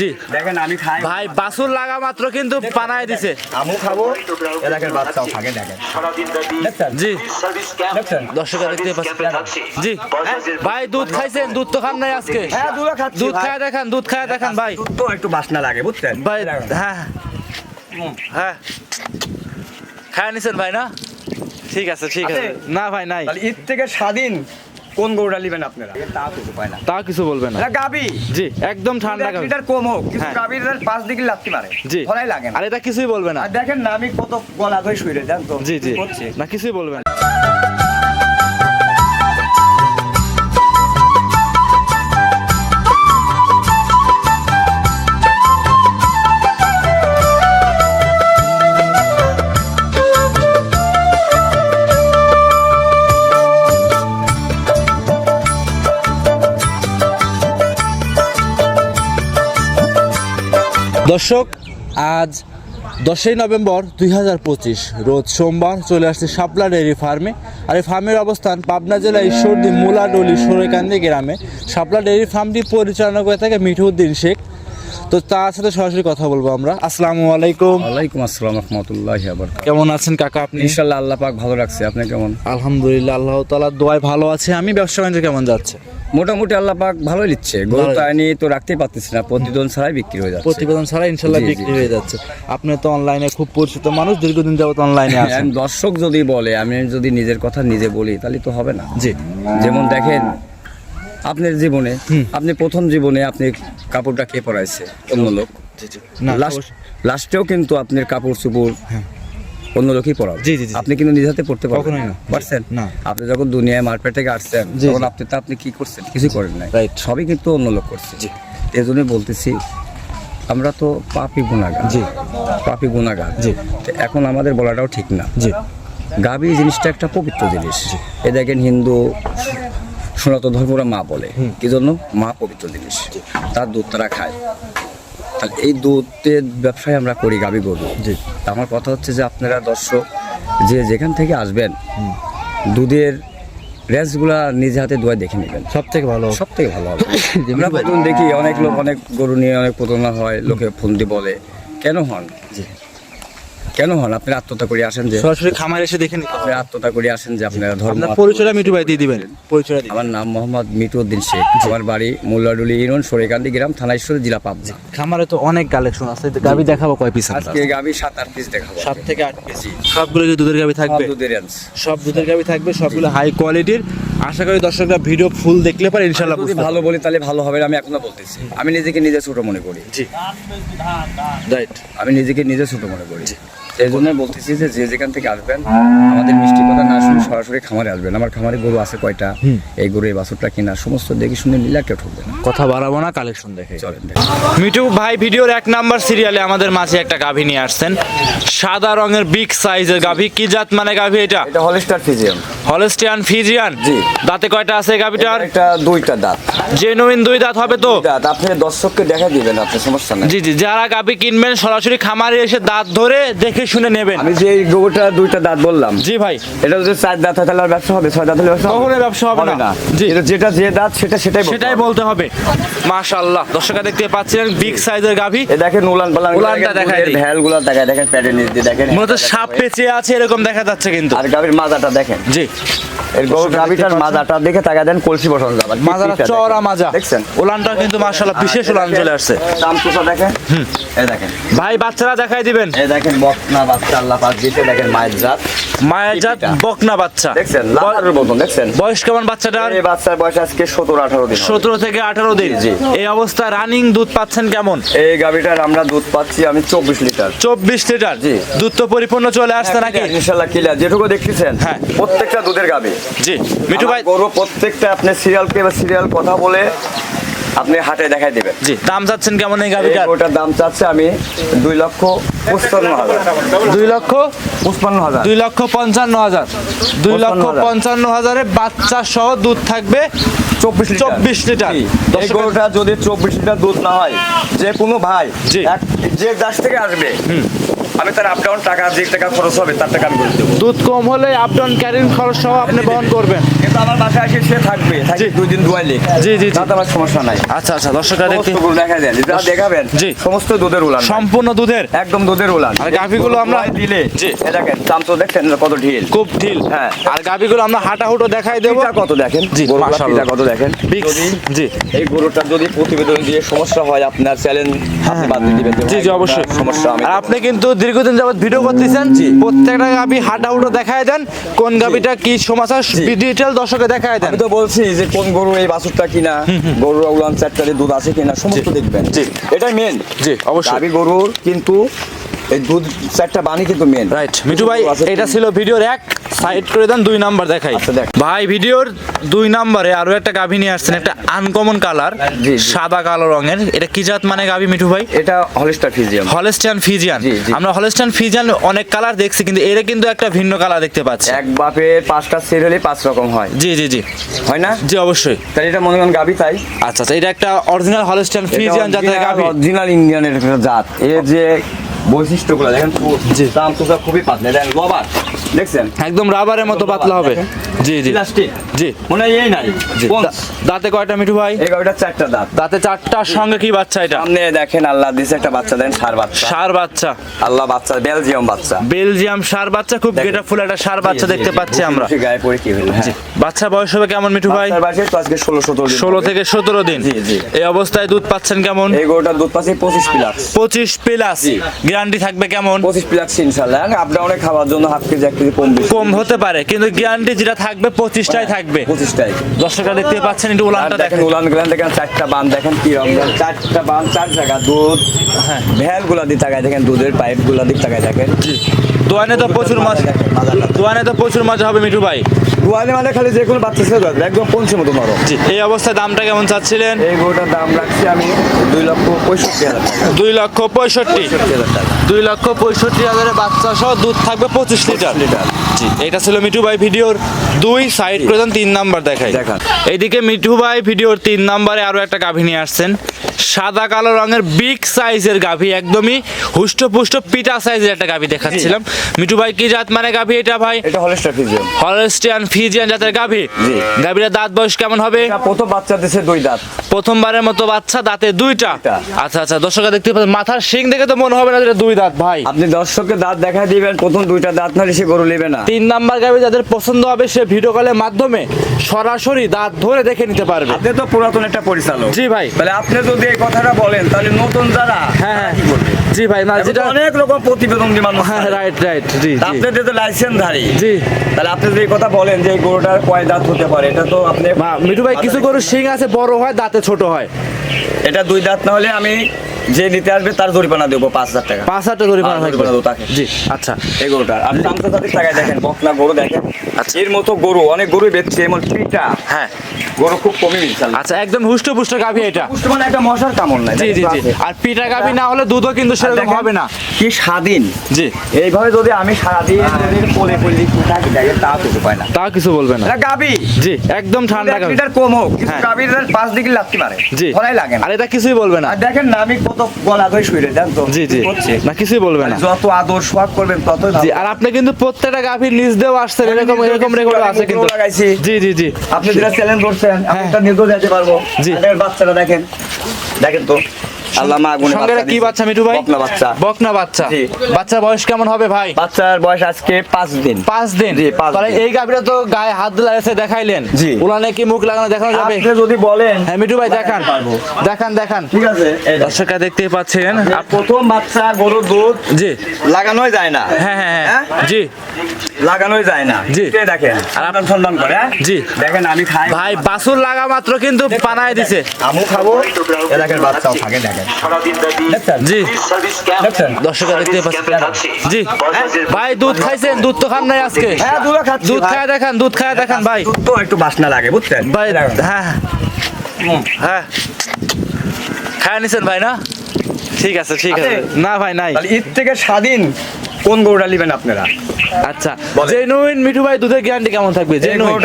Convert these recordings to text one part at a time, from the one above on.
জি। দেখেন আমি খাই। ভাই বাসুর লাগা মাত্র কিন্তু পানায় দিছে। আমু খাব এ বাচ্চাও থাকে দেখেন। জি। দেখছেন? দেখতে পাচ্ছি জি। ভাই দুধ খাইছেন দুধ তো খান নাই আজকে। হ্যাঁ দুধ খাচ্ছি খায় দেখান দুধ খায় দেখান ভাই। তো একটু বাসনা লাগে বুঝছেন? ভাই হ্যাঁ হ্যাঁ। খায় নিছেন ভাই না? ঠিক আছে ঠিক আছে? না ভাই নাই। ঈদ থেকে স্বাধীন কোন গরুটা নেবেন আপনারা? তা কিছু পায় না। তা কিছু বলবেন না। গাবি জি একদম ঠান্ডা গাবি এটা লিটার কম হোক কিছু গাবি গাবির পাঁচ দিকে লাগতে পারে। জি। ফলাই লাগে না। আর এটা কিছুই বলবেন না। আর দেখেন না আমি কত গলা ধরে শুয়ে দেন তো। জি জি। না কিছুই বলবেন দর্শক, আজ দশই নভেম্বর দুই হাজার পঁচিশ, রোজ সোমবার চলে আসছে সাপলা ডেয়ারি ফার্মে। আর এই ফার্মের অবস্থান পাবনা জেলা ঈশ্বরদী, মুলাডলি, সরেকান্দি গ্রামে। সাপলা ডেয়ারি ফার্মটি পরিচালনা করে থাকে মিঠুদ্দিন শেখ। তো তার সাথে সরাসরি কথা বলব আমরা। আসসালামু আলাইকুম। ওয়ালাইকুম আসসালাম রহমতুল্লাহ আবার কেমন আছেন কাকা আপনি? ইনশাল্লাহ আল্লাহ পাক ভালো রাখছে। আপনি কেমন? আলহামদুলিল্লাহ আল্লাহ তালার দোয়ায় ভালো আছে। আমি ব্যবসা বাণিজ্য কেমন যাচ্ছে? মোটামুটি আল্লাহ পাক ভালোই নিচ্ছে। গরু তো আইনি তো রাখতেই পারতেছি না। প্রতিদিন ছাড়াই বিক্রি হয়ে যাচ্ছে। প্রতিবেদন ছাড়া ইনশাল্লাহ বিক্রি হয়ে যাচ্ছে। আপনি তো অনলাইনে খুব পরিচিত মানুষ দীর্ঘদিন যাবত অনলাইনে আছেন। দর্শক যদি বলে আমি যদি নিজের কথা নিজে বলি তাহলে তো হবে না। জি। যেমন দেখেন আপনার জীবনে আপনি প্রথম জীবনে আপনি কাপড়টা কে পরাইছে? অন্য লোক। লাস্টেও কিন্তু আপনার কাপড় চুপড় অন্য লোকই পরাবে। জি, জি, জি। আপনি কিন্তু নিজ হাতে পড়তে পারবেন না। পারছেন? না। আপনি যখন দুনিয়ায় মার্কেট থেকে আসছেন তখন আপনি তো আপনি কি করছেন? কিছু করেন নাই। Right. সবই কিন্তু অন্য লোক করছে। জি। এই জন্যই বলতেছি আমরা তো পাপি গুণাগার জি। পাপি গুণাগার জি। এখন আমাদের বলাটাও ঠিক না। জি। গাবি জিনিসটা একটা পবিত্র জিনিস। এ দেখেন হিন্দু সনাতন ধর্মরা মা বলে। কি জন্য? মা পবিত্র জিনিস। তার দুধ তারা খায়। তাহলে এই দুধের ব্যবসায় আমরা করি গাবি গরু। আমার কথা হচ্ছে যে আপনারা দর্শক যে যেখান থেকে আসবেন দুধের রেসগুলা নিজে হাতে দোয়া দেখে নেবেন। সব থেকে ভালো। সব থেকে ভালো হবে। আমরা প্রথম দেখি অনেক লোক অনেক গরু নিয়ে অনেক প্রতারণা হয় লোকে ফোন দিয়ে বলে। কেন হন? কেন হন? আপনি আত্মতা করে আসেন যে সরাসরি খামার এসে দেখে নিতে আপনি আত্মহত্যা করে আসেন যে আপনার ধর্ম আপনার পরিচয়টা মিঠু ভাই দিয়ে দিবেন। পরিচয়টা দিবেন। আমার নাম মোহাম্মদ মিটুদ্দিন শেখ। আমার বাড়ি মোল্লাডুলি ইউনিয়ন সরেকান্দি গ্রাম থানা ঈশ্বর জেলা পাবনা খামারে তো অনেক কালেকশন আছে। গাবি দেখাবো কয় পিস আজকে গাবি সাত আট পিস দেখাবো সাত থেকে আট পিস সবগুলো যে দুধের গাবি থাকবে? দুধের সব দুধের গাবি থাকবে সবগুলো হাই কোয়ালিটির আশা করি দর্শকরা ভিডিও ফুল দেখলে পারে ইনশাল্লাহ যদি ভালো বলি তাহলে ভালো হবে আমি এখনও বলতেছি। আমি নিজেকে নিজে ছোট মনে করি। জি। রাইট আমি নিজেকে নিজে ছোট মনে করি। এই জন্য বলতেছি যে যে যেখান থেকে আসবেন আমাদের মিষ্টি কথা না শুনে সরাসরি খামারে আসবেন। আমার খামারে গরু আছে কয়টা? এই গরু এই বাছুরটা কিনা সমস্ত দেখে শুনে নিলে কেউ ঠকবে না। কথা বাড়াবো না কালেকশন দেখে। চলেন ভাই ভিডিওর এক নাম্বার সিরিয়ালে আমাদের মাঝে একটা গাভী নিয়ে আসছেন। সাদা রঙের বিগ সাইজের গাভী। কি জাত মানে গাভী এটা? এটা হলিস্টার ফিজিয়াম হলস্টিয়ান ফিজিয়ান জি। দাঁতে কয়টা আছে গাভীটার? এটা দুইটা দাঁত। জেনুইন দুই দাঁত হবে তো? দাঁত। আপনি দর্শককে দেখা দিবেন আপনি সমস্যা নাই। জি জি যারা গাভী কিনবেন সরাসরি খামারে এসে দাঁত ধরে দেখে শুনে নেবেন। আমি যে এই গরুটা দুইটা দাঁত বললাম। জি ভাই। এটা যদি চার দাঁত হয় তাহলে আর ব্যবসা হবে? ছয় দাঁত হলে ব্যবসা হবে? ব্যবসা হবে না। জি। এটা যেটা যে দাঁত সেটা সেটাই বলতে সেটাই বলতে হবে। মাশাআল্লাহ। দর্শকরা দেখতে পাচ্ছেন বিগ সাইজের গাভী। এ দেখেন উলান পালান উলানটা দেখায় দিই। ভ্যালগুলা দেখায় দেখেন প্যাডের নিচ দিয়ে দেখেন মূলত সাপ পেঁচে আছে এরকম দেখা যাচ্ছে কিন্তু। আর গাভীর মাজাটা দেখেন। জি। এর গাভীটার মাজাটা দেখে তাকায় দেন কলসি বসানো যাবে। মাজারা চওড়া মাজা। দেখছেন? ওলানটা কিন্তু মাশাআল্লাহ বিশেষ দেখেন, চলে আসছে। দাম দেখেন? এই দেখেন। ভাই বাচ্চারা দেখাই দিবেন। এই দেখেন বকনা বাচ্চা আল্লাহ পাক দিতে দেখেন মায়ের জাত। মায়ের জাত বকনা বাচ্চা। দেখছেন? লালের মতন দেখছেন? বয়স কেমন বাচ্চাটার? এই বাচ্চার বয়স আজকে সতেরো আঠারো দিন হবে। সতেরো থেকে আঠারো দিন। জি। এই অবস্থা রানিং দুধ পাচ্ছেন কেমন? এই গাভীটার আমরা দুধ পাচ্ছি আমি চব্বিশ লিটার। চব্বিশ লিটার? জি। দুধ তো পরিপূর্ণ চলে আসছে নাকি? ইনশাল্লাহ কিলা যেটুকু দেখতেছেন হ্যাঁ। প্রত্যেকটা দুধের গাভী। জি মিঠু ভাই। গরু প্রত্যেকটা আপনি সিরিয়ালকে সিরিয়াল কথা বলে আপনি হাটে দেখাই দেবেন। জি দাম চাচ্ছেন কেমন এই গাভিটার? গরুটার দাম চাচ্ছে আমি দুই লক্ষ পঁচপান্ন হাজার। দুই লক্ষ? পঁচপান্ন হাজার। দুই লক্ষ পঞ্চান্ন হাজার। দুই লক্ষ। পঞ্চান্ন হাজারে বাচ্চা সহ দুধ থাকবে চব্বিশ লিটার। এই গরুটা যদি চব্বিশ লিটার দুধ না হয় যে কোনো ভাই। যে দেশ থেকে আসবে আমি তার আপ ডাউন টাকা যে টাকা খরচ হবে তার টাকা আমি করে দেবো। দুধ কম হলে আপ ডাউন ক্যারিং খরচ সহ আপনি বহন করবেন। আমার বাসায় এসে সে থাকবে। থাকি দুই দিন জি, জি, জি। তাতে আমার সমস্যা নাই। আচ্ছা আচ্ছা দর্শকরা দেখতে গরু দেখা যায়। যা দেখাবেন জি। সমস্ত দুধের উলান সম্পূর্ণ দুধের? একদম দুধের উলান। আর গাভীগুলো আমরা- দিলে জি। এ দেখেন চাম তো দেখছেন কত ঢিল। খুব ঢিল। হ্যাঁ। আর গাবিগুলো আমরা হাঁটা হুটো দেখাই দেবো। কত দেখেন? জি, মাশাআল্লাহ। কত দেখেন? জি। এই গরুটার যদি প্রতিবেদন দিয়ে সমস্যা হয় আপনার চ্যালেঞ্জ আপনি বাদ দিবেন। জি জি অবশ্যই। সমস্যা আমি আর আপনি কিন্তু দীর্ঘদিন যাবত ভিডিও করতেছেন। প্রত্যেকটা গাবি হাঁটা হুটো দেখায় দেন। কোন গাবিটা কি সমস্যা জি। ডিটেল দর্শকে দেখায় দেন। আমি তো বলছি যে কোন গরু এই বাছুরটা কিনা গরুর উলান চারটারে দুধ আছে কিনা সমস্ত। দেখবেন। জি। এটাই মেন জি অবশ্যই। আমি গরুর কিন্তু এই দুধ চারটা বানি কিন্তু মেন রাইট মিঠু ভাই এটা ছিল ভিডিওর এক সাইড করে দেন দুই নাম্বার দেখাই। আচ্ছা। ভাই ভিডিওর দুই নাম্বারে আরও একটা গাভী নিয়ে আসছেন একটা আনকমন কালার। সাদা কালো রঙের। এটা কি জাত মানে গাভী মিঠু ভাই? এটা হলিস্টার ফিজিয়ান জি, জি। আমরা হলেস্টান ফিজিয়ান অনেক কালার দেখছি কিন্তু এর কিন্তু একটা ভিন্ন কালার দেখতে পাচ্ছি। এক বাপের পাঁচটা সের হলে পাঁচ রকম হয়। জি জি জি। হয় না? জি অবশ্যই। তাহলে এটা মনে করেন গাভী তাই। আচ্ছা আচ্ছা এটা একটা অরিজিনাল হলেস্টান ফিজিয়ান জাতের গাভী। অরিজিনাল ইন্ডিয়ানের জাত। এর যে বৈশিষ্ট্যগুলো দেখেন। দাম তো খুবই পাতলা দেখেন রবার দেখছেন? একদম রাবারের মতো পাতলা হবে। জি জি। প্লাস্টিক জি। মনে হয় এই নাই দাঁতে কয়টা মিঠু ভাই? এই গাভিটা চারটা দাঁত। দাঁতে চারটার সঙ্গে কি বাচ্চা এটা? সামনে দেখেন আল্লাহ দিছে একটা বাচ্চা দেন সার বাচ্চা। সার বাচ্চা। আল্লাহ বাচ্চা বেলজিয়াম বাচ্চা। বেলজিয়াম সার বাচ্চা খুব গেটা ফুল একটা সার বাচ্চা দেখতে পাচ্ছি আমরা। গায়ে পড়ে কি হলো হ্যাঁ। বাচ্চা বয়স হবে কেমন মিঠু ভাই? আজকে ষোলো সতেরো দিন। ষোলো থেকে সতেরো দিন। এই অবস্থায় দুধ পাচ্ছেন কেমন? এই গরুটার দুধ পাচ্ছে পঁচিশ প্লাস পঁচিশ প্লাস। গ্যারান্টি থাকবে কেমন? পঁচিশ প্লাস ইনশাল্লাহ আপ ডাউনে খাওয়ার জন্য হাফ কেজি এক কেজি কম কম হতে পারে কিন্তু গ্যারান্টি যেটা থাকবে পঁচিশটাই থাকবে। পঁচিশটাই। দর্শকরা দেখতে পাচ্ছেন একটু উলানটা দেখেন উলান গুলান দেখেন চারটা বান দেখেন কি রকম চারটা বান চার জায়গা দুধ। হ্যাঁ। ভ্যালগুলা দিয়ে তাকায় দেখেন দুধের পাইপগুলা দিক তাকায় দেখেন। দোয়ানে তো প্রচুর মজা দোয়ানে তো প্রচুর মজা হবে মিঠু ভাই। দুয়ালে মানে খালি যে কোনো বাচ্চা ছেলে যাবে একদম পঞ্চম মতো নরম। জি এই অবস্থায় দামটা কেমন চাচ্ছিলেন? এই গরুটার দাম রাখছি আমি দুই লক্ষ পঁয়ষট্টি হাজার টাকা। দুই লক্ষ পঁয়ষট্টি হাজার টাকা। দুই লক্ষ পঁয়ষট্টি হাজারের বাচ্চা সহ দুধ থাকবে পঁচিশ লিটার। লিটার। জি এটা ছিল মিঠু ভাই ভিডিওর দুই সাইড করে তিন নাম্বার দেখাই। দেখান। এইদিকে মিঠু ভাই ভিডিওর তিন নাম্বারে আরও একটা গাভী নিয়ে আসছেন। সাদা কালো রঙের বিগ সাইজের গাভী একদমই হুষ্টপুষ্ট পিটা সাইজের একটা গাভী দেখাচ্ছিলাম। মিঠু ভাই কি জাত মানে গাভী এটা ভাই? এটা হলেস্টার ফিজিয়াম হলস্টিয়ান ফিজিয়ান জাতের গাভী। গাভীর দাঁত বয়স কেমন হবে? এটা প্রথম বাচ্চা দিছে দুই দাঁত। প্রথমবারের মতো বাচ্চা দাঁতে দুইটা। আচ্ছা আচ্ছা দর্শকরা দেখতে পাচ্ছেন মাথার শিং দেখে তো মনে হবে না যে এটা দুই দাঁত ভাই। আপনি দর্শককে দাঁত দেখা দিবেন প্রথম দুইটা দাঁত না সে গরু নেবে না। তিন নাম্বার গাভি যাদের পছন্দ হবে সে ভিডিও কলের মাধ্যমে সরাসরি দাঁত ধরে দেখে নিতে পারবে। আপনি তো পুরাতন একটা পরিচালক। জি ভাই। তাহলে আপনি যদি এই কথাটা বলেন তাহলে নতুন যারা হ্যাঁ হ্যাঁ। কি করবে জি ভাই না যেটা অনেক রকম প্রতিবেদন দিয়ে মানুষ হ্যাঁ রাইট রাইট জি তা আপনি যেহেতু লাইসেন্স ধারী জি। তাহলে আপনি যদি এই কথা বলেন যে গরুটার কয় দাঁত হতে পারে এটা তো আপনি মিঠু ভাই কিছু গরু শিং আছে বড় হয় দাঁতে ছোট হয়। এটা দুই দাঁত না হলে আমি যে নিতে আসবে তার জরিমানা দেবো পাঁচ হাজার টাকা। পাঁচ হাজার থাকবে। জরিমানা দেবো তাকে। জি আচ্ছা। এই আর আন্তর্জাতিক টাকায় দেখেন বকনা গরু দেখেন। আচ্ছা। এর মতো গরু অনেক গরু বেচছে এমন পিটা হ্যাঁ। গরু খুব কমই মিলছে আচ্ছা একদম হুষ্ট পুষ্ট গাভি এটা। পুষ্ট মানে একটা মশার কামড় নাই জি জি জি। আর পিঠা গাভি না হলে দুধও কিন্তু সেরকম হবে না। কি স্বাধীন। জি। এইভাবে যদি আমি সারাদিন যদি কোলে তা তো পায় না। তা কিছু বলবে না। এটা গাবি জি একদম ঠান্ডা গাভি। লিটার কম হোক কিন্তু হ্যাঁ। গাবির পাঁচ ডিগ্রি লাগতে পারে জি। ধরাই লাগে না। আর এটা কিছুই বলবে না। দেখেন না আমি কত গলা করে শুয়ে দেন তো জি জি। না কিছুই বলবে না। যত আদর সোহাগ করবেন ততই জি আর আপনি কিন্তু প্রত্যেকটা গাভীর নিজ দেও আসছেন এরকম এরকম রেকর্ড আছে কিন্তু। লাগাইছি। জি জি জি। আপনি যেটা চ্যালেঞ্জ করছেন আমি। একটা নির্দেশ দিতে পারব। জি। বাচ্চাটা দেখেন। দেখেন তো। আল্লাহ মা গুনে সঙ্গে এটা কি বাচ্চা মিঠু ভাই? বকনা বাচ্চা। বকনা বাচ্চা। জি। বাচ্চার বয়স কেমন হবে ভাই? বাচ্চার বয়স আজকে পাঁচ দিন। পাঁচ দিন? তাহলে এই গাভীটা তো গায়ে হাত দিলে দেখাইলেন। জি। উলানে কি মুখ লাগানো দেখানো যাবে? আপনি যদি বলেন হ্যাঁ মিঠু ভাই দেখান। দেখান দেখান। ঠিক আছে দর্শকরা দেখতেই পাচ্ছেন। প্রথম বাচ্চা গরুর দুধ। জি। লাগানোই যায় না। হ্যাঁ হ্যাঁ হ্যাঁ। হ্যাঁ? জি। লাগানোই যায় না। জি। দেখেন আর আপনার সন্ধান করে হ্যাঁ? জি। দেখেন আমি খাই। ভাই বাসুর লাগা মাত্র কিন্তু পানায় দিছে। আমু খাব। এ দেখেন বাচ্চাও থাকে দেখেন জি। দর্শকরা দেখতে পাচ্ছেন। জি। ভাই দুধ খাইছেন? দুধ তো খান নাই আজকে। হ্যাঁ দুধ ভাই। খায় দেখান দুধ খায় দেখান ভাই। তো একটু বাসনা লাগে বুঝছেন? ভাই হ্যাঁ। হ্যাঁ। খায় নিছেন ভাই না? ঠিক আছে ঠিক আছে? না ভাই নাই। ঈদ থেকে স্বাধীন কোন গরুটা নেবেন আপনারা? আচ্ছা। জেনুইন মিঠু ভাই দুধের গ্যারান্টি কেমন থাকবে? জেনুইন।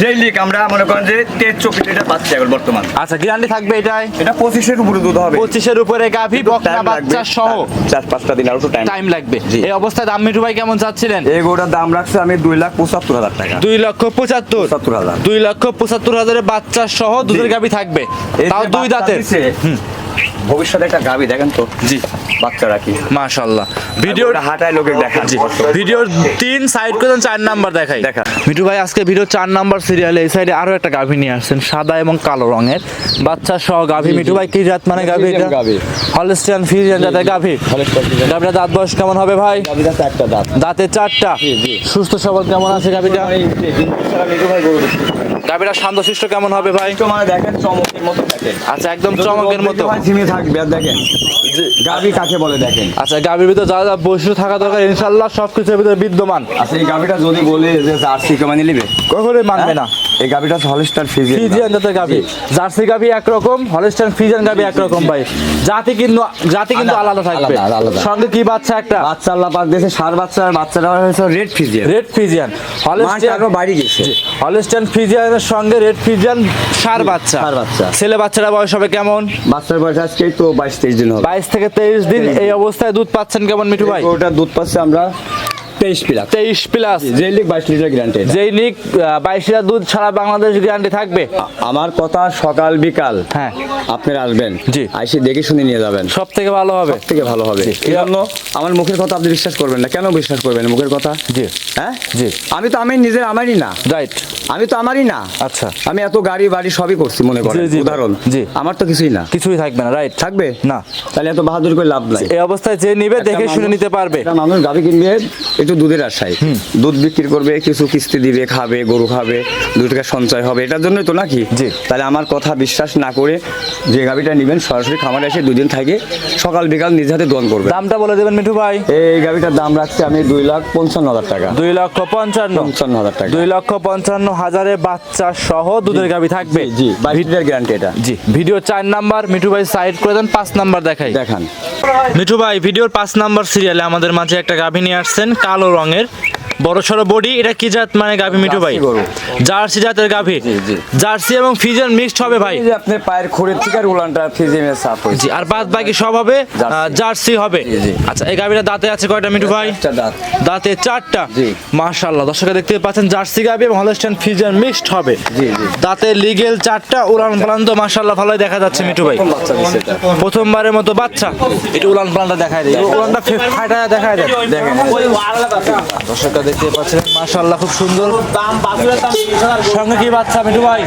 যেই লিক আমরা মনে করেন যে তেজ চব্বিশ লিটার পাচ্ছি এখন বর্তমান। আচ্ছা গ্যারান্টি থাকবে এটাই? এটা পঁচিশের উপরে দুধ হবে। পঁচিশের উপরে গাভী বকনা বাচ্চা সহ। চার পাঁচটা দিন আর একটু টাইম টাইম লাগবে। এই অবস্থায় দাম মিঠু ভাই কেমন চাচ্ছিলেন? এই গরুটার দাম রাখছে আমি দুই লাখ পঁচাত্তর হাজার টাকা। দুই লক্ষ পঁচাত্তর। পঁচাত্তর হাজার। দুই লক্ষ পঁচাত্তর হাজারের বাচ্চা সহ দুধের গাভী থাকবে। তাও দুই দাঁতের। ভবিষ্যতে একটা গাবি দেখেন তো। জি। বাচ্চা রাখি মাশাল্লাহ ভিডিওটা ভিডিওর হাঁটায় লোকে দেখান ভিডিওর তিন সাইড করে চার নাম্বার দেখাই। দেখা। মিঠু ভাই আজকে ভিডিও চার নাম্বার সিরিয়ালে এই সাইডে আরও একটা গাভী নিয়ে আসছেন সাদা এবং কালো রঙের। বাচ্চা সহ গাভী। মিঠু ভাই কি জাত মানে গাভী এটা। হলস্টিয়ান ফিজিয়ান জাতের গাভী। গাভীটা দাঁত বয়স কেমন হবে ভাই? একটা দাঁত। দাঁতে চারটা। সুস্থ সবল কেমন আছে গাভীটা? গাভীটা শান্তশিষ্ট কেমন হবে ভাই? মানে দেখেন চমকের মতো দেখেন। আচ্ছা একদম চমকের মতো। ঝিমে থাকবে আর দেখেন। গাবি কাকে বলে দেখেন? আচ্ছা গাভীর ভিতরে যা যা বৈশিষ্ট্য থাকা দরকার ইনশাল্লাহ সবকিছুর ভিতরে বিদ্যমান। আচ্ছা এই গাবিটা যদি বলে যে জার্সি নিয়ে নিবে? কখনোই মানবে না। এই গাবিটা হলস্টার জাতের জার্সি একরকম গাভী একরকম ভাই। জাতি কিন্তু জাতি কিন্তু আলাদা, থাকবে। সঙ্গে কি বাচ্চা একটা? বাচ্চা আল্লাহ পাক দিয়েছে সার বাচ্চা আর বাচ্চাটা হয়েছে রেড ফিজিয়ান রেড আরও বাড়ি গেছে। হলিস্টান ফিজিয়ানের সঙ্গে রেড সার বাচ্চা। ষাঁড় বাচ্চা। ছেলে বাচ্চারা বয়স হবে কেমন? বাচ্চার বয়স আজকে তো বাইশ তেইশ দিন হবে। বাইশ থেকে তেইশ দিন এই অবস্থায় দুধ পাচ্ছেন কেমন মিঠু ভাই? ওটা দুধ পাচ্ছে আমরা তেইশ পিলাক তেইশ প্লাস যে লিখ বাইশ লিটার গ্যারান্টি নিক বাইশ লিটার দুধ সারা বাংলাদেশ গ্যারান্টি থাকবে? আমার কথা সকাল বিকাল হ্যাঁ। আপনারা আসবেন জি। আইসে দেখে শুনে নিয়ে যাবেন। সব থেকে ভালো হবে। থেকে ভালো হবে। এই জন্য আমার মুখের কথা আপনি বিশ্বাস করবেন না। কেন বিশ্বাস করবেন মুখের কথা? জি। হ্যাঁ? জি। আমি তো আমি নিজের আমারই না। রাইট আমি তো আমারই না। আচ্ছা। আমি এত গাড়ি বাড়ি সবই করছি মনে করেন। উদাহরণ। জি। আমার তো কিছুই না। কিছুই থাকবে না রাইট থাকবে? না। তাহলে এত বাহাদুর করে লাভ নাই। এই অবস্থায় যে নিবে দেখে শুনে নিতে পারবে। মানুষ গাভি কিনবে একটু দুধের আশায়। দুধ বিক্রি করবে কিছু কিস্তি দিবে খাবে গরু খাবে দু সঞ্চয় হবে এটার জন্যই তো নাকি? জি। তাহলে আমার কথা বিশ্বাস না করে যে গাভিটা নেবেন সরাসরি খামারে এসে দুদিন থাকে সকাল বিকাল নিজে হাতে দোয়ান করবে দামটা বলে দেবেন মিঠু ভাই। এই গাভিটার দাম রাখছে আমি দুই লাখ পঞ্চান্ন হাজার টাকা। দুই লক্ষ পঞ্চান্ন। পঞ্চান্ন হাজার টাকা। দুই লক্ষ পঞ্চান্ন হাজারে বাচ্চা সহ দুধের গাভী থাকবে। জি লিটার গ্যারান্টি এটা। জি ভিডিও চার নাম্বার মিঠু ভাই সাইড করে দেন পাঁচ নাম্বার দেখাই। দেখান। মিঠু ভাই ভিডিওর পাঁচ নাম্বার সিরিয়ালে আমাদের মাঝে একটা গাভী নিয়ে আসছেন কালো রঙের বড় সড়ো বডি এটা কি জাত? মানে গাভী মিঠু ভাই। জার্সি জাতের গাভী। জার্সি এবং ফিজিয়ান মিক্সড হবে ভাই। আপনার পায়ের খড়ের থেকে আর উলানটা ফিজিমের সাপ হয়েছে। আর বাদ বাকি সব হবে জার্সি। হবে। আচ্ছা এই গাভীটা দাঁতে আছে কয়টা মিঠু ভাই? দাঁতে। চারটা। মাশাআল্লাহ দর্শকরা দেখতে পাচ্ছেন জার্সি গাভী এবং হলস্টাইন ফিজিয়ান মিক্সড হবে। দাঁতে লিগেল চারটা উলান পালান তো মাশাআল্লাহ ভালোই দেখা যাচ্ছে মিঠু ভাই। প্রথমবারের মতো বাচ্চা। এটা উলান পালানটা দেখায় দেয় উলানটা ফাটা দেখায় দেয় দেখেন দর্শকরা দেখতে পাচ্ছেন মাশাল্লাহ খুব সুন্দর। সঙ্গে কি বাচ্চা মিঠু ভাই?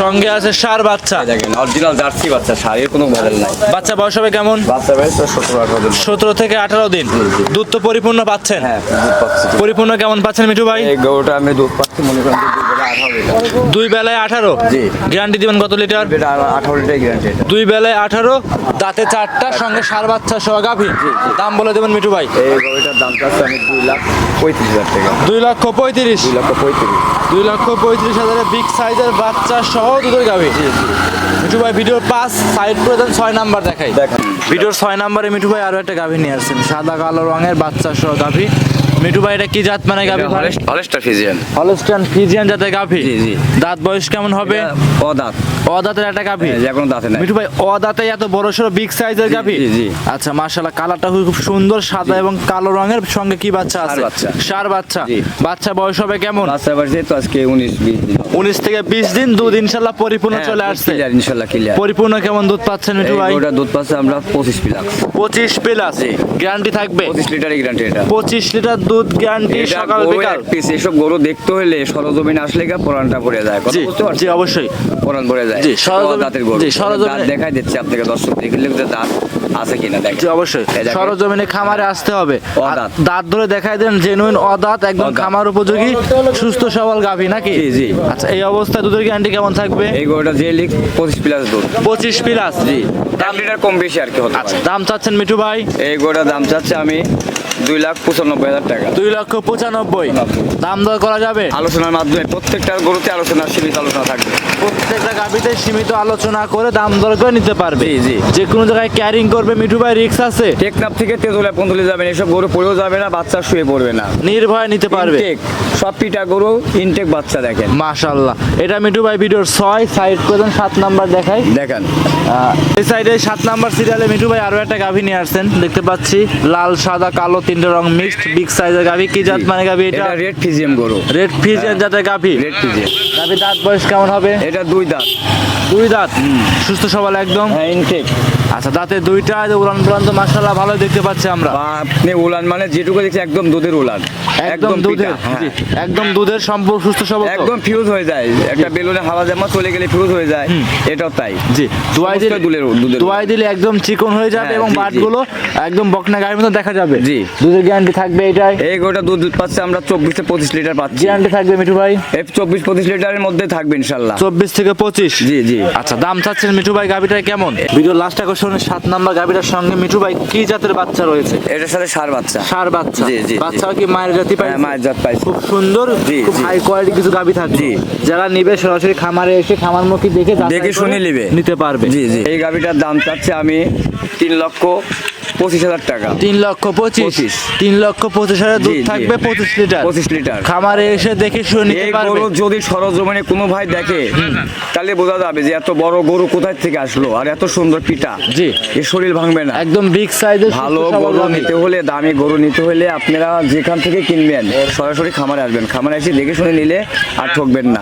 সঙ্গে আছে সার বাচ্চা। দেখেন অরিজিনাল জার্সি বাচ্চা সারের কোনো মডেল নাই। বাচ্চা বয়স হবে কেমন? বাচ্চা বয়স সতেরো আঠারো দিন। সতেরো থেকে আঠারো দিন। দুধ তো পরিপূর্ণ পাচ্ছেন। হ্যাঁ পরিপূর্ণ কেমন পাচ্ছেন মিঠু ভাই? গরুটা আমি দুধ পাচ্ছি মনে করেন দুই বেলায় আঠারো। গ্যারান্টি দিবেন কত লিটার? আঠারো লিটার গ্যারান্টি। দুই বেলায় আঠারো দাঁতে চারটা সঙ্গে সার বাচ্চা সহ গাভী। দাম বলে দেবেন মিঠু ভাই। এই গরুটার দাম চাচ্ছে আমি দুই লাখ পঁয়ত্রিশ হাজার টাকা। দুই লক্ষ পঁয়ত্রিশ। দুই লক্ষ পঁয়ত্রিশ। দুই লক্ষ পঁয়ত্রিশ হাজারের বিগ সাইজের বাচ্চা সহ দুধের গাভী। মিঠু ভাই ভিডিওর পাঁচ সাইড করে দেন ছয় নাম্বার দেখাই। ভিডিওর ছয় নাম্বারে মিঠু ভাই আরও একটা গাভী নিয়ে আসছেন। সাদা কালো রঙের বাচ্চা সহ গাভী। মিঠু ভাই এটা কি জাত মানে গাভী হলেস্টার ফিজিয়ান। হলস্টান ফিজিয়ান জাতের গাভী? জি, জি। দাঁত বয়স কেমন হবে? ও দাঁত অদাঁতের একটা গাভী? যে কোনো দাঁতে নাই। মিঠু ভাই অদাঁতে এত বড় সড়ো বিগ সাইজের গাভী? জি, জি। আচ্ছা মাশাআল্লাহ কালারটা খুব সুন্দর সাদা এবং কালো রঙের সঙ্গে কি বাচ্চা আছে? বাচ্চা। সার বাচ্চা। বাচ্চা বয়স হবে কেমন? বাচ্চা বাড়ছে তো আজকে উনিশ বিশ দিন। উনিশ থেকে বিশ দিন দুধ ইনশাল্লাহ পরিপূর্ণ হ্যাঁ, চলে আসছে ক্লিয়ার ইনশাল্লাহ ক্লিয়ার পরিপূর্ণ কেমন দুধ পাচ্ছেন মিঠু ভাই? গরুটার দুধ পাচ্ছে আমরা পঁচিশ পিলাক পঁচিশ প্লাস জি। গ্যারান্টি থাকবে? পঁচিশ লিটারই গ্যারান্টি এটা। পঁচিশ লিটার দুধ গ্যারান্টি সকাল বিকাল। এসব গরু দেখতে হলে সরজমিনে আসলে গা পোড়ানটা পড়ে যায়। কথা বুঝতে পারছেন? জি অবশ্যই। পোড়ান পড়ে যায়। জি, দাঁতের গরু। জি, সরজমিনে- দেখাই দিচ্ছে আপনাকে দর্শক দেখলে দাঁত আছে কিনা দেখেন। অবশ্যই। সরজমিনে খামারে আসতে হবে। দাঁত ধরে দেখাই দেন জেনুইন অদাঁত একদম খামার উপযোগী সুস্থ সবল গাভী নাকি? জি, জি। আচ্ছা এই অবস্থায় দুধের গ্যারান্টি কেমন থাকবে? এই গরুটা যে লিখ পঁচিশ প্লাস দুধ। পঁচিশ প্লাস জি। দাম লিটার কম বেশি আর কি হতে আচ্ছা দাম চাচ্ছেন মিঠু ভাই? এই গরুটার দাম চাচ্ছে আমি দুই লাখ পঁচানব্বই হাজার টাকা। দুই লক্ষ পঁচানব্বই। দাম দর করা যাবে? আলোচনার মাধ্যমে প্রত্যেকটার গরুতে আলোচনা সীমিত আলোচনা থাকবে। প্রত্যেকটা গাভিতে সীমিত আলোচনা করে দাম দর করে নিতে পারবে। জি। যে কোনো জায়গায় ক্যারিং করবে মিঠু ভাই রিক্স আছে? টেকনাফ থেকে তেজুলা পন্থলে যাবেন এসব গরু পড়েও যাবে না বাচ্চা শুয়ে পড়বে না। নির্ভয় নিতে পারবে। সব পিটা গরু ইনটেক বাচ্চা দেখেন। মাশাল্লাহ এটা মিঠু ভাই ভিডিওর ছয় সাইড করে সাত নাম্বার দেখাই। দেখেন। এই সাইডে সাত নাম্বার সিরিয়ালে মিঠু ভাই আরও একটা গাভি নিয়ে আসছেন দেখতে পাচ্ছি লাল সাদা কালো তিনটে রং মিক্সড বিগ সাইজের গাভি। কি জাত মানে গাভি এটা? রেড ফিজিয়াম গরু। রেড ফিজিয়াম জাতের গাভি। রেড ফিজিয়াম গাভি দাঁত বয়স কেমন হবে? এটা দুই দাঁত। দুই দাঁত। সুস্থ সবাল একদম। হ্যাঁ ইনটেক আচ্ছা দাঁতে দুইটা যে উড়ান পুরান তো মাশাল্লাহ ভালো দেখতে পাচ্ছি আমরা। আপনি উলান মানে যেটুকু দেখছি একদম দুধের উলান। একদম দুধের হ্যাঁ। জি, একদম দুধের সম্পূর্ণ সুস্থ সবল একদম ফিউজ হয়ে যায়। একটা বেলুনে হাওয়া জামা চলে গেলে ফিউজ হয়ে যায়। এটাও তাই। জি দোয়াই দিলে দুধের দুধের দোয়াই দিলে একদম চিকন হয়ে যাবে হ্যাঁ, এবং। বাটগুলো একদম বকনা গায়ের মতো দেখা যাবে। জি। দুধের গ্যারান্টি থাকবে এটাই। এই গোটা দুধ পাচ্ছে আমরা চব্বিশ থেকে পঁচিশ লিটার পাচ্ছি। গ্যারান্টি থাকবে মিঠু ভাই। এই চব্বিশ পঁচিশ লিটারের মধ্যে থাকবে ইনশাল্লাহ চব্বিশ থেকে পঁচিশ। জি জি। আচ্ছা দাম চাচ্ছেন মিঠু ভাই গাভিটা কেমন? ভিডিও লাস্ট আকর্ষণের সাত নাম্বার গাভীটার সঙ্গে মিঠু ভাই কি জাতের বাচ্চা রয়েছে? এটা সাথে সার বাচ্চা। সার বাচ্চা। জি, জি। বাচ্চা কি মায়ের জাতি পাই হ্যাঁ, মায়ের জাত পাই খুব সুন্দর জি, খুব হাই কোয়ালিটি কিছু গাভী থাকবে জি। যারা নিবে সরাসরি খামারে এসে খামার মুখী দেখে দেখে শুনে নিবে। নিতে পারবে। জি জি। এই গাভীটার দাম চাচ্ছে আমি তিন লক্ষ পঁচিশ হাজার টাকা। তিন লক্ষ পঁচিশ। তিন লক্ষ পঁচিশ হাজার দুধ। থাকবে পঁচিশ লিটার। পঁচিশ লিটার। খামারে এসে দেখে শুনে গরু যদি সরজমিনে কোনো ভাই দেখে তাহলে বোঝা যাবে যে এত বড় গরু কোথায় থেকে আসলো আর এত সুন্দর পিটা জি। এর শরীর ভাঙবে না। একদম বিগ সাইজের ভালো গরু নিতে হলে দামি গরু নিতে হলে আপনারা যেখান থেকে কিনবেন সরাসরি খামারে আসবেন। খামারে এসে দেখে শুনে নিলে আর ঠকবেন না।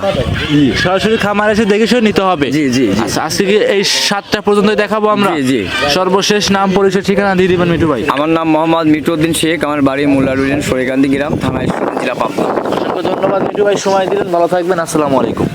সরাসরি খামারে এসে দেখে শুনে নিতে হবে। জি, জি, জি। আচ্ছা আজকে এই সাতটা পর্যন্ত দেখাবো আমরা? জি, জি। সর্বশেষ নাম পরিচয় ঠিকানা দিয়ে দিবেন মিঠু ভাই। আমার নাম মোহাম্মদ মিটুদ্দিন শেখ আমার বাড়ি মোল্লারুদ্দিন সরিকান্দি গ্রাম থানা জেলা পাবনা। ধন্যবাদ মিটু ভাই সময় দিলেন ভালো থাকবেন আসসালামু আলাইকুম।